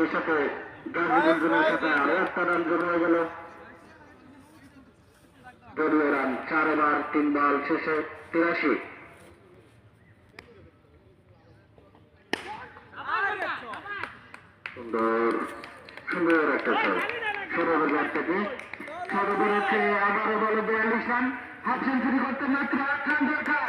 সেই সাথে গাজীগঞ্জের সাথে আরও একটা রান যোগ হয়ে গেল। দলীয় রান চার ওভার তিন বল শেষে তিরাশি। সুন্দর সুন্দর একটা ছয় ষোলো ওভার থেকে ষোলো ওভার হচ্ছে আবারও বলে বিয়াল্লিশ রান হাফ সেঞ্চুরি করতে মাত্র আট রান দরকার।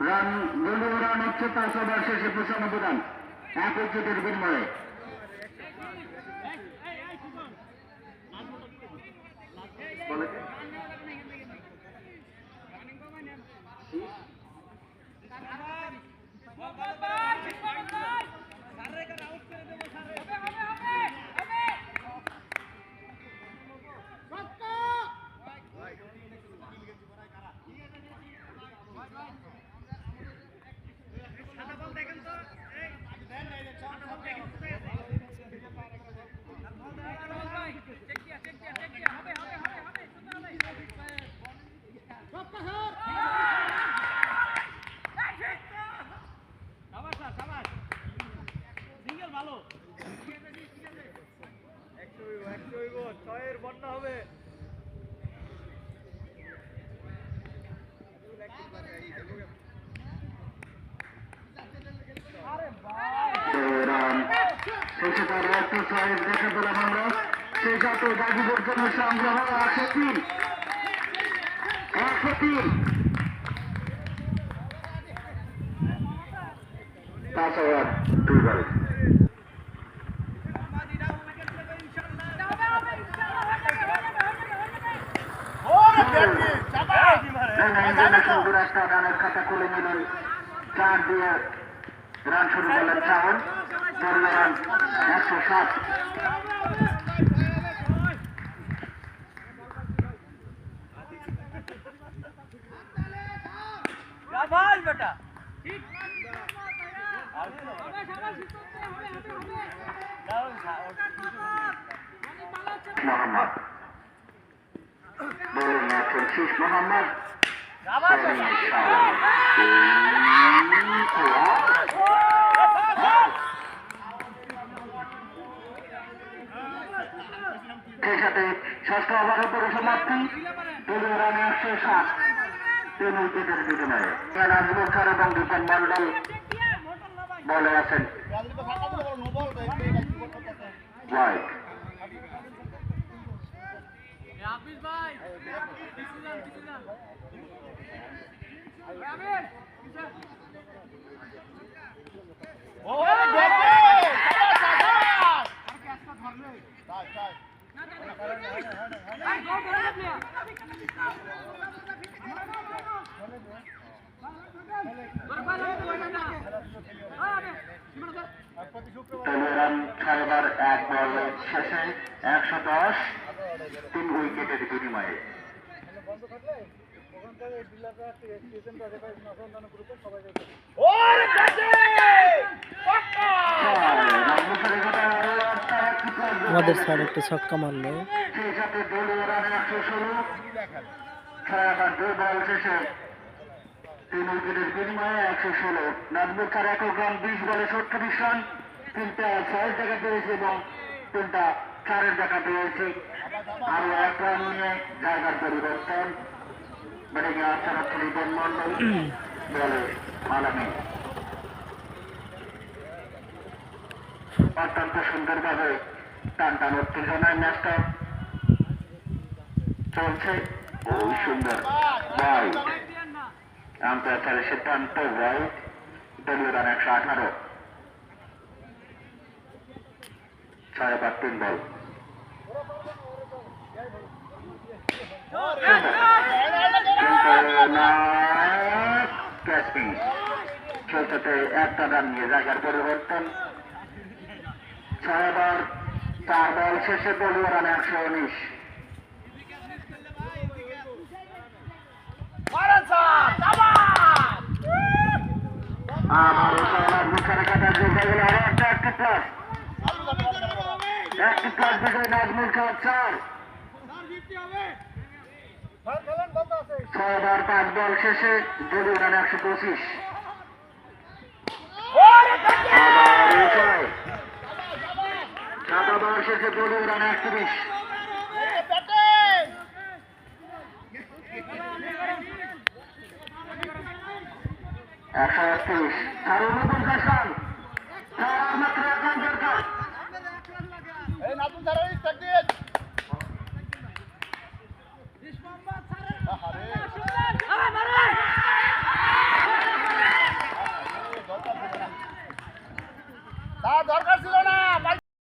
রান গোল রান হচ্ছে পাঁচ ওভার শেষে পঁচানব্বই রান এক উইকেটের বিনিময়ে বলে ছয়ের বন্যা হবে রান শেষে তার একটু সাইজ দেখে পেলাম আমরা সেই সাথে গাজীপুর জন্য সংগ্রহ একশো তিন একশো তিন চার দিয়ে রান শুরু করলেন শ্রাবণ পনেরো একশো সাত বেটা। মোহাম্মদ বলুন আছেন শীষ মোহাম্মদ বলেন সেই সাথে ষষ্ঠ ওভারের পরে সমাপ্তি দলীয় রানে একশো সাত, তিন উইকেটের বিনিময়ে। নাজমুল খান এবং দীপন মন্ডল বলে আছেন ওয়াইড ছয় ওভার এক বল শেষে একশো দশ তিন উইকেটের বিনিময়ে। আমাদের স্যার একটা ছক্কা মারলো। সেই সাথে একশো ষোলো ছয় ওভার দুই বল শেষে তিন উইকেটের বিনিময়ে একশো ষোলো। নাজমুল খার একক রান বিশ বলে সত্তরিশ রান। তিনটা ছয়ের দেখা পেয়েছে এবং তিনটা চারের দেখা পেয়েছে। আরও এক রান নিয়ে জায়গার পরিবর্তন। আসছেন হচ্ছে মন্ডল বলে অত্যন্ত সুন্দরভাবে টান টান উত্তেজনায় ম্যাচটা চলছে। ওই সুন্দর। বাইট আন্তর্জাতিক সিদ্ধান্ত রাইট দলীয় রান একশো আঠারো। ছয় ওভার তিন বল খেলতে একটা রান নিয়ে জায়গার পরিবর্তন ছয় ওভার চার বল শেষে দলীয় রান একশো উনিশ আমার মুখের কাটা যোগা গেল আরও একটা একটি প্লাস একটি প্লাস বিজয় নাজমুল খান চার পাঁচ বল শেষে দলীয় রান একশো পঁচিশ। সাত ওভার শেষে দলীয় রান একশো একত্রিশ আর রান তার মাত্র